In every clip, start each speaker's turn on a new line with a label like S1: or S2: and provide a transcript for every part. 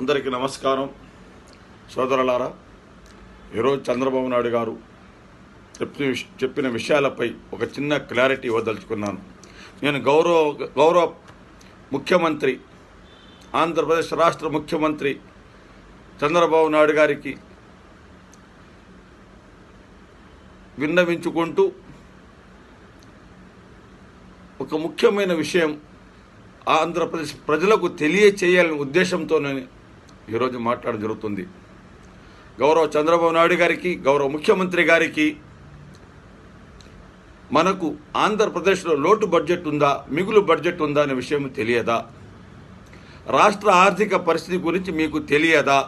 S1: అందరికీ నమస్కారం. సోదరులారా ఈరోజు చంద్రబాబు నాయుడు గారు చెప్పిన చెప్పిన విషయాలపై ఒక చిన్న క్లారిటీ ఇవ్వదలుచుకున్నాను. నేను గౌరవ గౌరవ ముఖ్యమంత్రి ఆంధ్రప్రదేశ్ రాష్ట్ర ముఖ్యమంత్రి చంద్రబాబు నాయుడు గారికి విన్నవించుకుంటూ ఒక ముఖ్యమైన విషయం ఆంధ్రప్రదేశ్ ప్రజలకు తెలియచేయాలనే ఉద్దేశంతో నేను ఈరోజు మాట్లాడడం జరుగుతుంది. గౌరవ చంద్రబాబు నాయుడు గారికి గౌరవ ముఖ్యమంత్రి గారికి మనకు ఆంధ్రప్రదేశ్లో లోటు బడ్జెట్ ఉందా మిగులు బడ్జెట్ ఉందా అనే విషయం తెలియదా? రాష్ట్ర ఆర్థిక పరిస్థితి గురించి మీకు తెలియదా?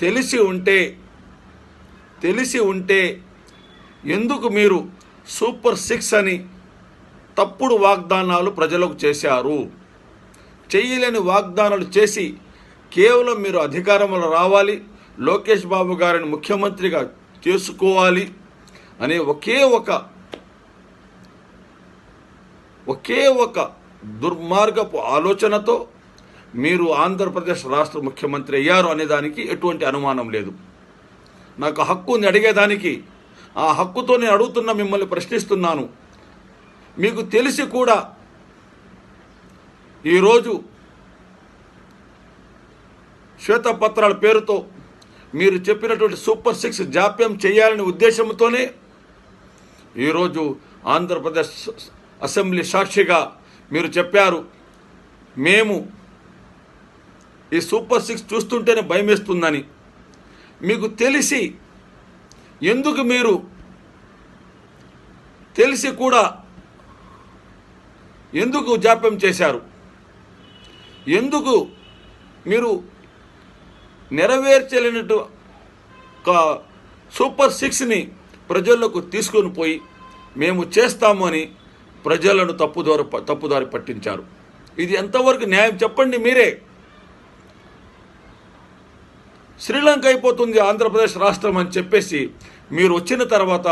S1: తెలిసి ఉంటే తెలిసి ఉంటే ఎందుకు మీరు సూపర్ సిక్స్ అని తప్పుడు వాగ్దానాలు ప్రజలకు చేశారు? చేయలేని వాగ్దానాలు చేసి కేవలం మీరు అధికారంలో రావాలి లోకేష్ బాబు గారిని ముఖ్యమంత్రిగా చేసుకోవాలి అనే ఒకే ఒక ఒకే ఒక దుర్మార్గపు ఆలోచనతో మీరు ఆంధ్రప్రదేశ్ రాష్ట్ర ముఖ్యమంత్రి అయ్యారు అనే దానికి ఎటువంటి అనుమానం లేదు. నాకు హక్కు ఉంది అడిగేదానికి ఆ హక్కుతో నేను అడుగుతున్న మిమ్మల్ని ప్రశ్నిస్తున్నాను. మీకు తెలిసి కూడా ఈరోజు శ్వేతపత్రాల పేరుతో మీరు చెప్పినటువంటి సూపర్ సిక్స్ జాప్యం చేయాలనే ఉద్దేశంతోనే ఈరోజు ఆంధ్రప్రదేశ్ అసెంబ్లీ సాక్షిగా మీరు చెప్పారు. మేము ఈ సూపర్ సిక్స్ చూస్తుంటేనే భయమేస్తుందని. మీకు తెలిసి ఎందుకు మీరు తెలిసి కూడా ఎందుకు జాప్యం చేశారు? ఎందుకు మీరు నెరవేర్చలేనట్టు ఒక సూపర్ సిక్స్ని ప్రజలకు తీసుకొని పోయి మేము చేస్తాము అని ప్రజలను తప్పుదారి తప్పుదారి పట్టించారు. ఇది ఎంతవరకు న్యాయం చెప్పండి మీరే. శ్రీలంక అయిపోతుంది ఆంధ్రప్రదేశ్ రాష్ట్రం అని చెప్పేసి మీరు వచ్చిన తర్వాత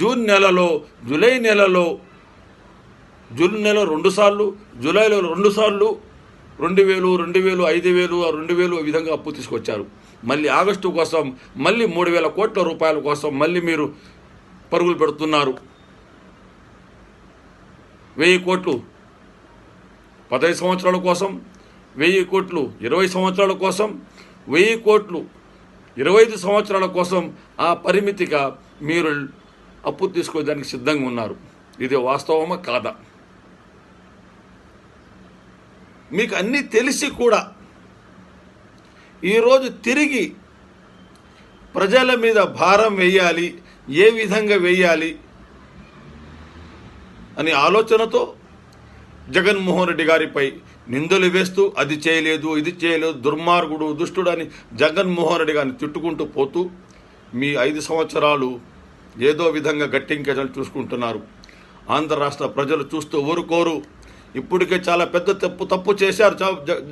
S1: జూన్ నెలలో జూలై నెలలో జూన్ నెల రెండుసార్లు జూలైలో రెండుసార్లు రెండు వేలు రెండు వేలు ఐదు వేలు రెండు వేలు విధంగా అప్పు తీసుకొచ్చారు. మళ్ళీ ఆగస్టు కోసం మళ్ళీ మూడు వేల కోట్ల రూపాయల కోసం మళ్ళీ మీరు పరుగులు పెడుతున్నారు. వెయ్యి కోట్లు పదహైదు సంవత్సరాల కోసం వెయ్యి కోట్లు ఇరవై సంవత్సరాల కోసం వెయ్యి కోట్లు ఇరవై ఐదు సంవత్సరాల కోసం ఆ పరిమితిగా మీరు అప్పు తీసుకోవడానికి సిద్ధంగా ఉన్నారు. ఇది వాస్తవమా కాదా? మీకు అన్నీ తెలిసి కూడా ఈరోజు తిరిగి ప్రజల మీద భారం వేయాలి ఏ విధంగా వేయాలి అనే ఆలోచనతో జగన్మోహన్ రెడ్డి గారిపై నిందలు వేస్తూ అది చేయలేదు ఇది చేయలేదు దుర్మార్గుడు దుష్టుడు అని జగన్మోహన్ రెడ్డి గారిని తిట్టుకుంటూ పోతూ మీ ఐదు సంవత్సరాలు ఏదో విధంగా గట్టింకజలు చూసుకుంటున్నారు. ఆంధ్ర రాష్ట్ర ప్రజలు చూస్తూ ఊరుకోరు. ఇప్పటికే చాలా పెద్ద తప్పు తప్పు చేశారు చ-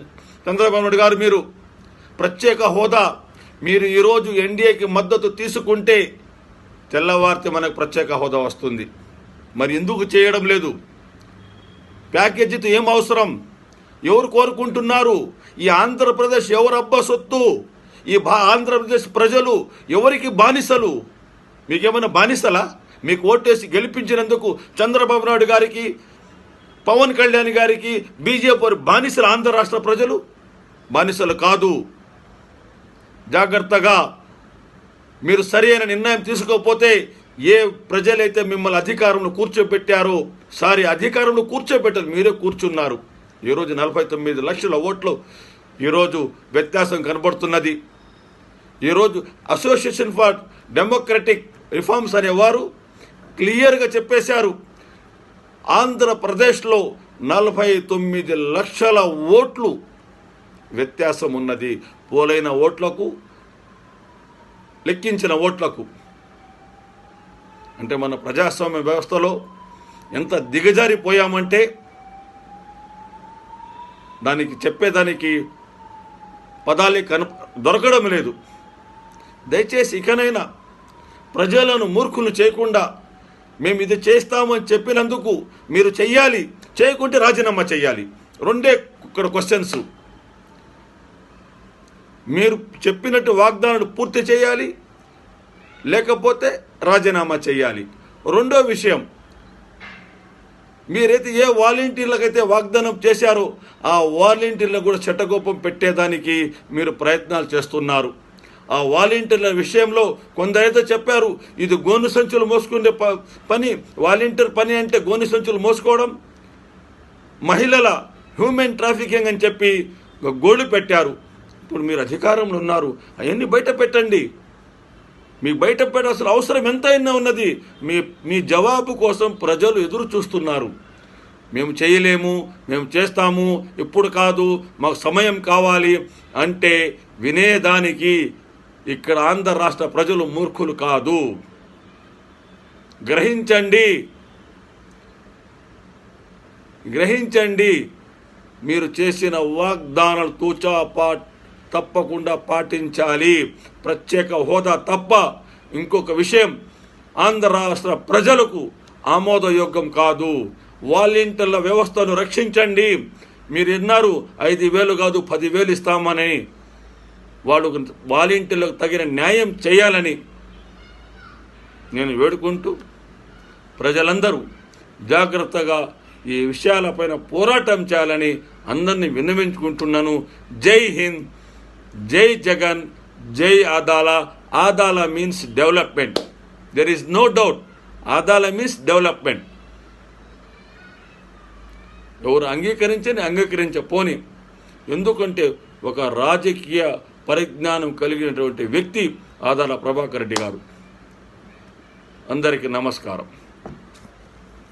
S1: చంద్రబాబు నాయుడు గారు మీరు. ప్రత్యేక హోదా మీరు ఈరోజు ఎన్డీఏకి మద్దతు తీసుకుంటే తెల్లవారితే మనకు ప్రత్యేక హోదా వస్తుంది. మరి ఎందుకు చేయడం లేదు? ప్యాకేజీతో ఏం అవసరం? ఎవరు కోరుకుంటున్నారు? ఈ ఆంధ్రప్రదేశ్ ఎవరబ్బా సొత్తు? ఈ భా ఆంధ్రప్రదేశ్ ప్రజలు ఎవరికి బానిసలు? మీకేమైనా బానిసలా? మీకు ఓటేసి గెలిపించినందుకు చంద్రబాబు నాయుడు గారికి పవన్ కళ్యాణ్ గారికి బీజేపీ బానిసల బానిసలు ఆంధ్ర రాష్ట్ర ప్రజలు? బానిసలు కాదు. జాగ్రత్తగా మీరు సరి అయిన నిర్ణయం తీసుకోకపోతే ఏ ప్రజలైతే మిమ్మల్ని అధికారంలో కూర్చోబెట్టారో సారీ అధికారంలో కూర్చోబెట్టారు మీరే కూర్చున్నారు. ఈరోజు నలభై తొమ్మిది లక్షల ఓట్లు ఈరోజు వ్యత్యాసం కనబడుతున్నది. ఈరోజు అసోసియేషన్ ఫర్ డెమోక్రటిక్ రిఫార్మ్స్ అనేవారు క్లియర్గా చెప్పేశారు. ఆంధ్రప్రదేశ్లో నలభై తొమ్మిది లక్షల ఓట్లు వ్యత్యాసం ఉన్నది పోలైన ఓట్లకు లెక్కించిన ఓట్లకు. అంటే మన ప్రజాస్వామ్య వ్యవస్థలో ఎంత దిగజారిపోయామంటే దానికి చెప్పేదానికి పదాలే కన దొరకడం లేదు. దయచేసి ఇకనైనా ప్రజలను మూర్ఖులు చేయకుండా మేము ఇది చేస్తామని చెప్పినందుకు మీరు చెయ్యాలి. చేయకుంటే రాజీనామా చెయ్యాలి. రెండే ఇక్కడ క్వశ్చన్స్ మీరు చెప్పినట్టు వాగ్దానాలు పూర్తి చేయాలి లేకపోతే రాజీనామా చేయాలి రెండో విషయం మీరైతే ఏ వాలంటీర్లకైతే వాగ్దానం చేశారో ఆ వాలంటీర్లకు కూడా చట్టకోపం పెట్టేదానికి మీరు ప్రయత్నాలు చేస్తున్నారు. ఆ వాలంటీర్ల విషయంలో కొందరైతే చెప్పారు ఇది గోను సంచులు మోసుకునే ప- పని వాలంటీర్ పని అంటే గోను సంచులు మోసుకోవడం. మహిళల హ్యూమన్ ట్రాఫికింగ్ అని చెప్పి గోళ్ళు పెట్టారు. ఇప్పుడు మీరు అధికారంలో ఉన్నారు అవన్నీ బయట పెట్టండి. మీకు బయట పెట్టాల్సిన అవసరం ఎంతైనా ఉన్నది. మీ మీ జవాబు కోసం ప్రజలు ఎదురు చూస్తున్నారు. మేము చేయలేము మేము చేస్తాము ఇప్పుడు కాదు మాకు సమయం కావాలి అంటే వినేదానికి ఇక్కడ ఆంధ్ర రాష్ట్ర ప్రజలు మూర్ఖులు కాదు. గ్రహించండి. గ్రహించండి. మీరు చేసిన వాగ్దానాలు తూచా పా తప్పకుండా పాటించాలి. ప్రత్యేక హోదా తప్ప ఇంకొక విషయం ఆంధ్ర రాష్ట్ర ప్రజలకు ఆమోదయోగ్యం కాదు. వాలంటీర్ల వ్యవస్థను రక్షించండి. మీరు విన్నారు ఐదు వేలు కాదు పదివేలు ఇస్తామని. వాడు వాలంటీర్లకు తగిన న్యాయం చేయాలని నేను వేడుకుంటూ ప్రజలందరూ జాగ్రత్తగా ఈ విషయాలపైన పోరాటం చేయాలని అందరినీ విన్నవించుకుంటున్నాను. జై హింద్ జై జగన్ జై Adala. Adala means development there is no doubt Adala means development ఎవరు అంగీకరించని అంగీకరించపోని. ఎందుకంటే ఒక రాజకీయ పరిజ్ఞానం కలిగినటువంటి వ్యక్తి ఆదాల ప్రభాకర్ రెడ్డి గారు. అందరికీ నమస్కారం.